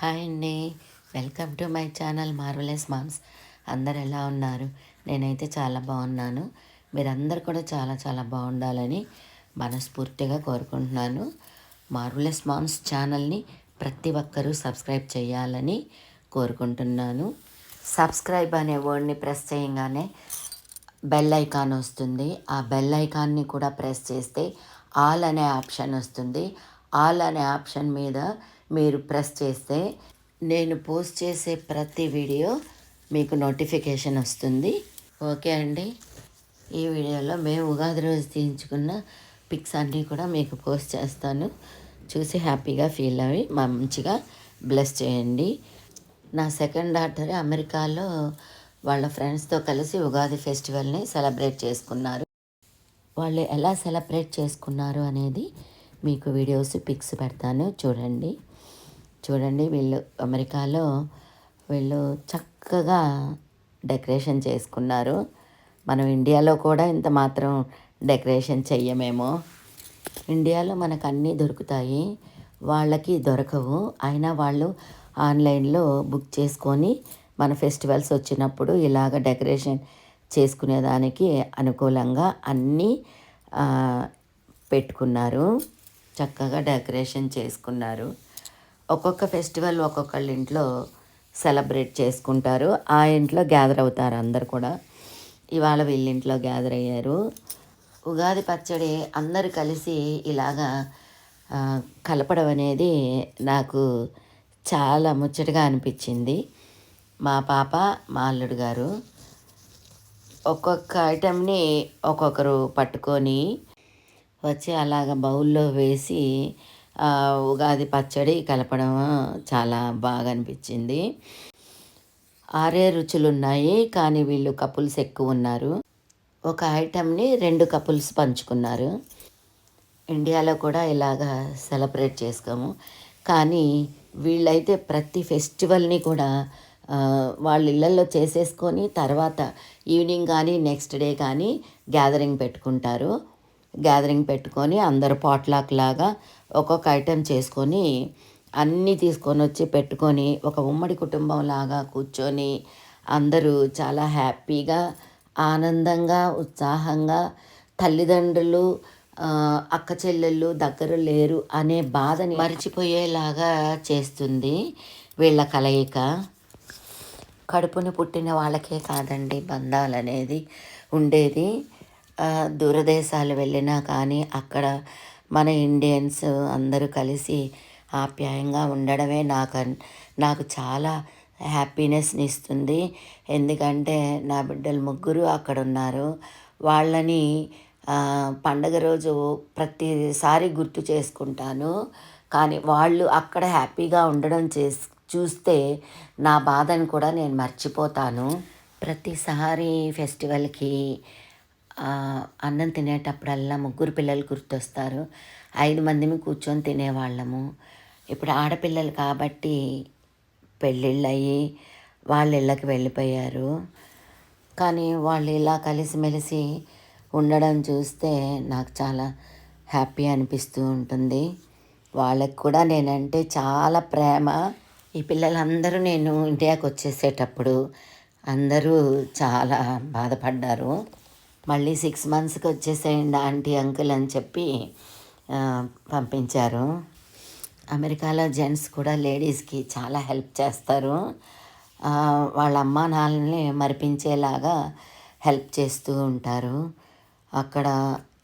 Hi అండి. Welcome to my channel marvellous moms. అందరు ఎలా ఉన్నారు? నేనైతే చాలా బాగున్నాను. మీరందరు కూడా చాలా చాలా బాగుండాలని మనస్ఫూర్తిగా కోరుకుంటున్నాను. మార్వలెస్ మామ్స్ ఛానల్ని ప్రతి ఒక్కరూ సబ్స్క్రైబ్ చేయాలని కోరుకుంటున్నాను. సబ్స్క్రైబ్ అనే వర్డ్ని ప్రెస్ చేయగానే బెల్ ఐకాన్ వస్తుంది. ఆ బెల్ ఐకాన్ని కూడా ప్రెస్ చేస్తే ఆల్ అనే ఆప్షన్ వస్తుంది. ఆల్ అనే ఆప్షన్ మీద మీరు ప్రెస్ చేస్తే నేను పోస్ట్ చేసే ప్రతి వీడియో మీకు నోటిఫికేషన్ వస్తుంది. ఓకే అండి. ఈ వీడియోలో మేము ఉగాది రోజు తీయించుకున్న పిక్స్ అన్నీ కూడా మీకు పోస్ట్ చేస్తాను. చూసి హ్యాపీగా ఫీల్ అవి మంచిగా బ్లెస్ చేయండి. నా సెకండ్ డాటర్ అమెరికాలో వాళ్ళ ఫ్రెండ్స్తో కలిసి ఉగాది ఫెస్టివల్ని సెలబ్రేట్ చేసుకున్నారు. వాళ్ళు ఎలా సెలబ్రేట్ చేసుకున్నారు అనేది మీకు వీడియోస్ పిక్స్ పెడతాను. చూడండి. చూడండి వీళ్ళు అమెరికాలో వీళ్ళు చక్కగా డెకరేషన్ చేసుకున్నారు. మనం ఇండియాలో కూడా ఇంత మాత్రం డెకరేషన్ చెయ్యమేమో. ఇండియాలో మనకు అన్నీ దొరుకుతాయి. వాళ్ళకి దొరకవు. అయినా వాళ్ళు ఆన్లైన్లో బుక్ చేసుకొని మన ఫెస్టివల్స్ వచ్చినప్పుడు ఇలాగ డెకరేషన్ చేసుకునేదానికి అనుకూలంగా అన్నీ పెట్టుకున్నారు. చక్కగా డెకరేషన్ చేసుకున్నారు. ఒక్కొక్క ఫెస్టివల్ ఒక్కొక్కళ్ళ ఇంట్లో సెలబ్రేట్ చేసుకుంటారు. ఆ ఇంట్లో గ్యాదర్ అవుతారు అందరు కూడా. ఇవాళ వీళ్ళింట్లో గ్యాదర్ అయ్యారు. ఉగాది పచ్చడి అందరు కలిసి ఇలాగా కలపడం అనేది నాకు చాలా ముచ్చటగా అనిపించింది. మా పాప మా అల్లుడు గారు ఒక్కొక్క ఐటెంని ఒక్కొక్కరు పట్టుకొని వచ్చి అలాగ బౌల్లో వేసి ఉగాది పచ్చడి కలపడం చాలా బాగా అనిపించింది. ఆరే రుచులు ఉన్నాయి కానీ వీళ్ళు కపుల్స్ ఎక్కువ ఉన్నారు. ఒక ఐటెంని రెండు కపుల్స్ పంచుకున్నారు. ఇండియాలో కూడా ఇలాగా సెలబ్రేట్ చేసుకోము కానీ వీళ్ళైతే ప్రతి ఫెస్టివల్ని కూడా వాళ్ళ ఇళ్ళల్లో చేసేసుకొని తర్వాత ఈవినింగ్ కానీ నెక్స్ట్ డే కానీ గ్యాదరింగ్ పెట్టుకుంటారు. గ్యాదరింగ్ పెట్టుకొని అందరు పాట్లాక్ లాగా ఒక్కొక్క ఐటెం చేసుకొని అన్నీ తీసుకొని వచ్చి పెట్టుకొని ఒక ఉమ్మడి కుటుంబం లాగా కూర్చొని అందరూ చాలా హ్యాపీగా ఆనందంగా ఉత్సాహంగా తల్లిదండ్రులు అక్క చెల్లెళ్ళు దగ్గర లేరు అనే బాధని మర్చిపోయేలాగా చేస్తుంది వీళ్ళ కలయిక. కడుపుని పుట్టిన వాళ్ళకే కాదండి బంధాలు అనేది ఉండేది. దూరదేశాలు వెళ్ళినా కానీ అక్కడ మన ఇండియన్స్ అందరూ కలిసి ఆప్యాయంగా ఉండడమే నాకు నాకు చాలా హ్యాపీనెస్ని ఇస్తుంది. ఎందుకంటే నా బిడ్డలు ముగ్గురు అక్కడ ఉన్నారు వాళ్ళని పండగ రోజు ప్రతిసారి గుర్తు చేసుకుంటాను. కానీ వాళ్ళు అక్కడ హ్యాపీగా ఉండడం చేసి చూస్తే నా బాధను కూడా నేను మర్చిపోతాను. ప్రతిసారి ఫెస్టివల్కి అన్నం తినేటప్పుడల్లా ముగ్గురు పిల్లలు గుర్తొస్తారు. ఐదు మందిని కూర్చొని తినేవాళ్ళము. ఇప్పుడు ఆడపిల్లలు కాబట్టి పెళ్ళిళ్ళు అయ్యి వాళ్ళ ఇళ్ళకి వెళ్ళిపోయారు. కానీ వాళ్ళు ఇలా కలిసిమెలిసి ఉండడం చూస్తే నాకు చాలా హ్యాపీ అనిపిస్తూ ఉంటుంది. వాళ్ళకి కూడా నేనంటే చాలా ప్రేమ. ఈ పిల్లలందరూ నేను ఇండియాకి వచ్చేసేటప్పుడు అందరూ చాలా బాధపడ్డారు. మళ్ళీ సిక్స్ మంత్స్కి వచ్చేసేయండి ఆంటీ అంకుల్ అని చెప్పి పంపించారు. అమెరికాలో జెంట్స్ కూడా లేడీస్కి చాలా హెల్ప్ చేస్తారు. వాళ్ళ అమ్మా నాన్నని మరిపించేలాగా హెల్ప్ చేస్తూ ఉంటారు. అక్కడ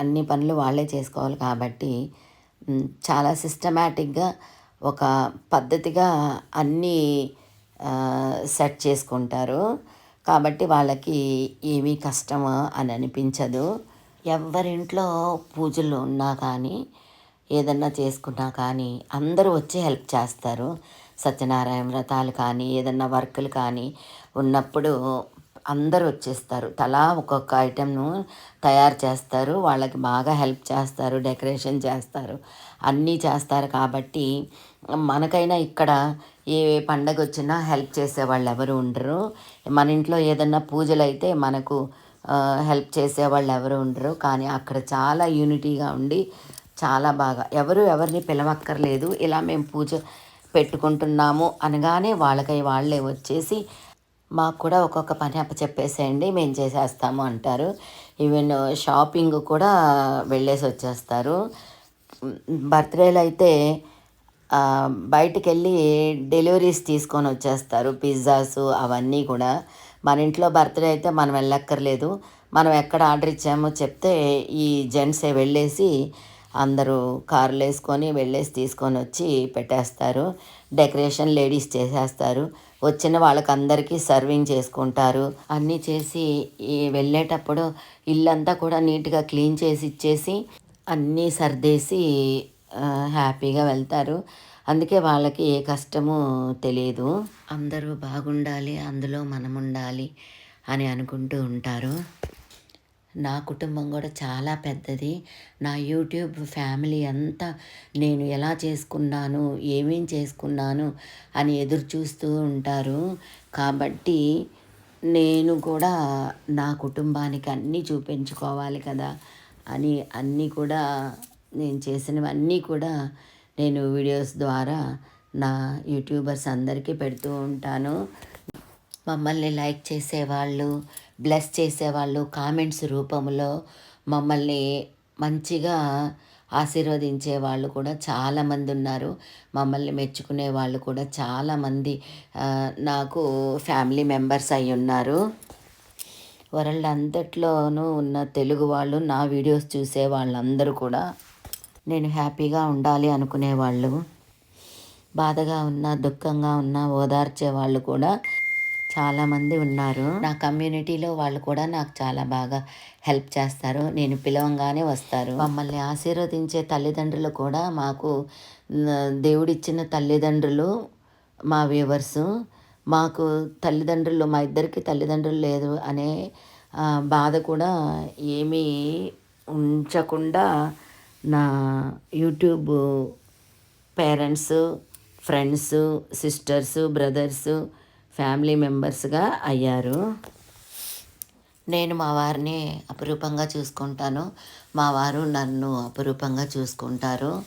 అన్ని పనులు వాళ్ళే చేసుకోవాలి కాబట్టి చాలా సిస్టమేటిక్గా ఒక పద్ధతిగా అన్నీ సెట్ చేసుకుంటారు. కాబట్టి వాళ్ళకి ఏమీ కష్టం అని అనిపించదు. ఎవరింట్లో పూజలు ఉన్నా కానీ ఏదన్నా చేసుకున్నా కానీ అందరూ వచ్చి హెల్ప్ చేస్తారు. సత్యనారాయణ వ్రతాలు కానీ ఏదన్నా వర్కులు కానీ ఉన్నప్పుడు అందరు వచ్చేస్తారు. తలా ఒక్కొక్క ఐటెంను తయారు చేస్తారు. వాళ్ళకి బాగా హెల్ప్ చేస్తారు. డెకరేషన్ చేస్తారు. అన్నీ చేస్తారు కాబట్టి మనకైనా ఇక్కడ ఏ పండగ వచ్చినా హెల్ప్ చేసే వాళ్ళు ఎవరు ఉండరు. మన ఇంట్లో ఏదన్నా పూజలు అయితే మనకు హెల్ప్ చేసే వాళ్ళు ఎవరు ఉండరు. కానీ అక్కడ చాలా యూనిటీగా ఉండి చాలా బాగా ఎవరు ఎవరిని పిలవక్కర్లేదు. ఇలా మేము పూజ పెట్టుకుంటున్నాము అనగానే వాళ్ళకై వాళ్ళే వచ్చేసి మాకు కూడా ఒక్కొక్క పని అప్పచెప్పేసేయండి మేము చేసేస్తాము అంటారు. ఈవెన్ షాపింగ్ కూడా వెళ్ళేసి వచ్చేస్తారు బర్త్డేలు అయితే ఆ, బయటికి వెళ్ళి డెలివరీస్ తీసుకొని వచ్చేస్తారు పిజ్జాస్ అవన్నీ కూడా. మన ఇంట్లో బర్త్డే అయితే మనం వెళ్ళక్కర్లేదు. మనం ఎక్కడ ఆర్డర్ ఇచ్చామో చెప్తే ఈ జెంట్సే వెళ్ళేసి అందరూ కార్లు వేసుకొని వెళ్ళేసి తీసుకొని వచ్చి పెట్టేస్తారు. డెకరేషన్ లేడీస్ చేసేస్తారు. వచ్చిన వాళ్ళకందరికీ సర్వింగ్ చేసుకుంటారు. అన్నీ చేసి వెళ్ళేటప్పుడు ఇల్లంతా కూడా నీట్గా క్లీన్ చేసి ఇచ్చేసి అన్నీ సర్దేసి హ్యాపీగా వెళ్తారు. అందుకే వాళ్ళకి ఏ కష్టము తెలియదు అందరూ బాగుండాలి అందులో మనం ఉండాలి అని అనుకుంటూ ఉంటారు. నా కుటుంబం కూడా చాలా పెద్దది. నా యూట్యూబ్ ఫ్యామిలీ అంతా నేను ఎలా చేసుకున్నాను ఏమేం చేసుకున్నాను అని ఎదురు చూస్తూ ఉంటారు. కాబట్టి నేను కూడా నా కుటుంబానికి అన్నీ చూపించుకోవాలి కదా అని అన్నీ కూడా నేను చేసినవన్నీ కూడా నేను వీడియోస్ ద్వారా నా యూట్యూబర్స్ అందరికీ పెడుతూ ఉంటాను. మమ్మల్ని లైక్ చేసేవాళ్ళు బ్లెస్ చేసేవాళ్ళు కామెంట్స్ రూపంలో మమ్మల్ని మంచిగా ఆశీర్వదించే వాళ్ళు కూడా చాలామంది ఉన్నారు. మమ్మల్ని మెచ్చుకునే వాళ్ళు కూడా చాలామంది నాకు ఫ్యామిలీ మెంబర్స్ అయి ఉన్నారు. వరల్డ్ అంతట్లోనూ ఉన్న తెలుగు వాళ్ళు నా వీడియోస్ చూసే వాళ్ళందరూ కూడా నేను హ్యాపీగా ఉండాలి అనుకునేవాళ్ళు బాధగా ఉన్నా దుఃఖంగా ఉన్నా ఓదార్చే వాళ్ళు కూడా చాలామంది ఉన్నారు. నా కమ్యూనిటీలో వాళ్ళు కూడా నాకు చాలా బాగా హెల్ప్ చేస్తారు. నేను పిలవంగానే వస్తారు. మమ్మల్ని ఆశీర్వదించే తల్లిదండ్రులు కూడా మాకు దేవుడిచ్చిన తల్లిదండ్రులు మా వ్యూవర్సు. మాకు తల్లిదండ్రులు మా ఇద్దరికి తల్లిదండ్రులు లేదు అనే బాధ కూడా ఏమీ ఉంచకుండా నా YouTube parents friends sisters brothers family మెంబర్స్గా అయ్యారు. నేను మా వారిని అపురూపంగా చూసుకుంటాను. మా వారు నన్ను అపురూపంగా చూసుకుంటారు.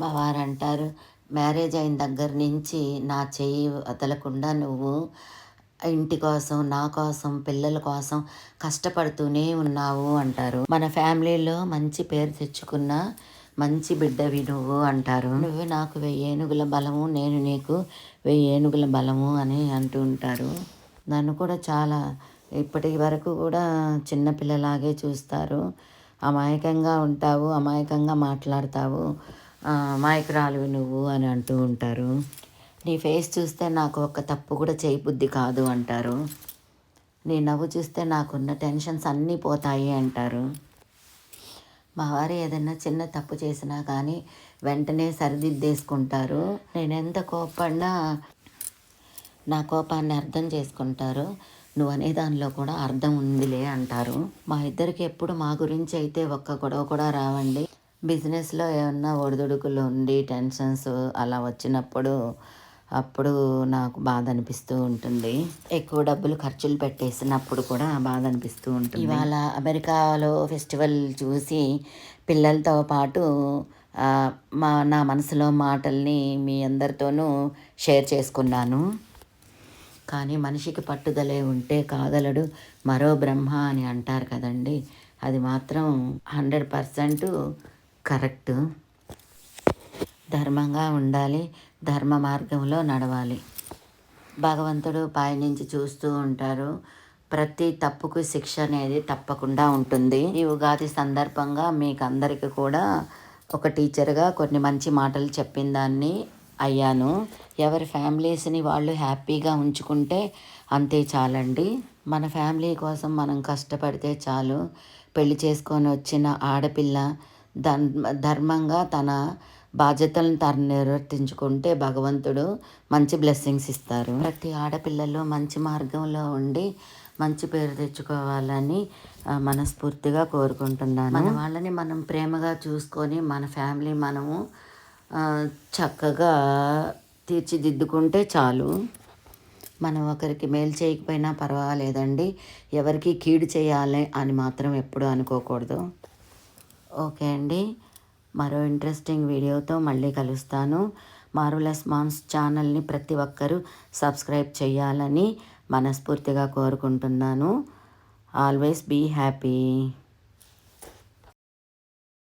మా వారు అంటారు మ్యారేజ్ అయిన దగ్గర నుంచి నా చెయ్యి వదలకుండా నువ్వు ఇంటి కోసం నా కోసం పిల్లల కోసం కష్టపడుతూనే ఉన్నావు అంటారు. మన ఫ్యామిలీలో మంచి పేరు తెచ్చుకున్న మంచి బిడ్డవి నువ్వు అంటారు. నువ్వు నాకు వెయ్యి ఏనుగుల బలము నేను నీకు వెయ్యి ఏనుగుల బలము అని అంటూ ఉంటారు. నన్ను కూడా చాలా ఇప్పటి వరకు కూడా చిన్నపిల్లలాగే చూస్తారు. అమాయకంగా ఉంటావు అమాయకంగా మాట్లాడతావు. అమాయకురాలు నువ్వు అని అంటూ ఉంటారు. నీ ఫేస్ చూస్తే నాకు ఒక తప్పు కూడా చేయబుద్ధి కాదు అంటారు. నీ నవ్వు చూస్తే నాకున్న టెన్షన్స్ అన్నీ పోతాయి అంటారు. మా వారు ఏదైనా చిన్న తప్పు చేసినా కానీ వెంటనే సరిదిద్దేసుకుంటారు. నేను ఎంత కోపడినా నా కోపాన్ని అర్థం చేసుకుంటారు. నువ్వు అనే దానిలో కూడా అర్థం ఉందిలే అంటారు. మా ఇద్దరికి ఎప్పుడు మా గురించి అయితే ఒక్క గొడవ కూడా రావండి. బిజినెస్లో ఏమన్నా ఒడిదుడుకులు ఉండి టెన్షన్స్ అలా వచ్చినప్పుడు అప్పుడు నాకు బాధ అనిపిస్తూ ఉంటుంది. ఎక్కువ డబ్బులు ఖర్చులు పెట్టేసినప్పుడు కూడా బాధ అనిపిస్తూ ఉంటుంది. ఇవాళ అమెరికాలో ఫెస్టివల్ చూసి పిల్లలతో పాటు మా నా మనసులో మాటల్ని మీ అందరితోనూ షేర్ చేసుకున్నాను. కానీ మనిషికి పట్టుదలే ఉంటే కాదలడు మరో బ్రహ్మ అని అంటారు కదండి. అది మాత్రం హండ్రెడ్ పర్సెంట్ కరెక్ట్. ధర్మంగా ఉండాలి ధర్మ మార్గంలో నడవాలి. భగవంతుడు పైనుంచి చూస్తూ ఉంటారు ప్రతి తప్పుకు శిక్ష అనేది తప్పకుండా ఉంటుంది. ఈ ఉగాది సందర్భంగా మీకు అందరికీ కూడా ఒక టీచర్గా కొన్ని మంచి మాటలు చెప్పిన దాన్ని అయ్యాను. ఎవరి ఫ్యామిలీస్ని వాళ్ళు హ్యాపీగా ఉంచుకుంటే అంతే చాలండి. మన ఫ్యామిలీ కోసం మనం కష్టపడితే చాలు. పెళ్ళి చేసుకొని వచ్చిన ఆడపిల్ల ధర్మ ధర్మంగా తన బాధ్యతలను తను నిర్వర్తించుకుంటే భగవంతుడు మంచి బ్లెస్సింగ్స్ ఇస్తారు. ప్రతి ఆడపిల్లలు మంచి మార్గంలో ఉండి మంచి పేరు తెచ్చుకోవాలని మనస్ఫూర్తిగా కోరుకుంటున్నాను. మన వాళ్ళని మనం ప్రేమగా చూసుకొని మన ఫ్యామిలీ మనము చక్కగా తీర్చిదిద్దుకుంటే చాలు. మనం ఒకరికి మేలు చేయకపోయినా పర్వాలేదండి. ఎవరికి కీడు చేయాలి అని మాత్రం ఎప్పుడు అనుకోకూడదు. ఓకే అండి. మరో ఇంట్రెస్టింగ్ వీడియోతో మళ్ళీ కలుస్తాను. మార్వలస్ మామ్స్ ఛానల్ని ప్రతి ఒక్కరూ సబ్స్క్రైబ్ చేయాలని మనస్ఫూర్తిగా కోరుకుంటున్నాను. Always be happy.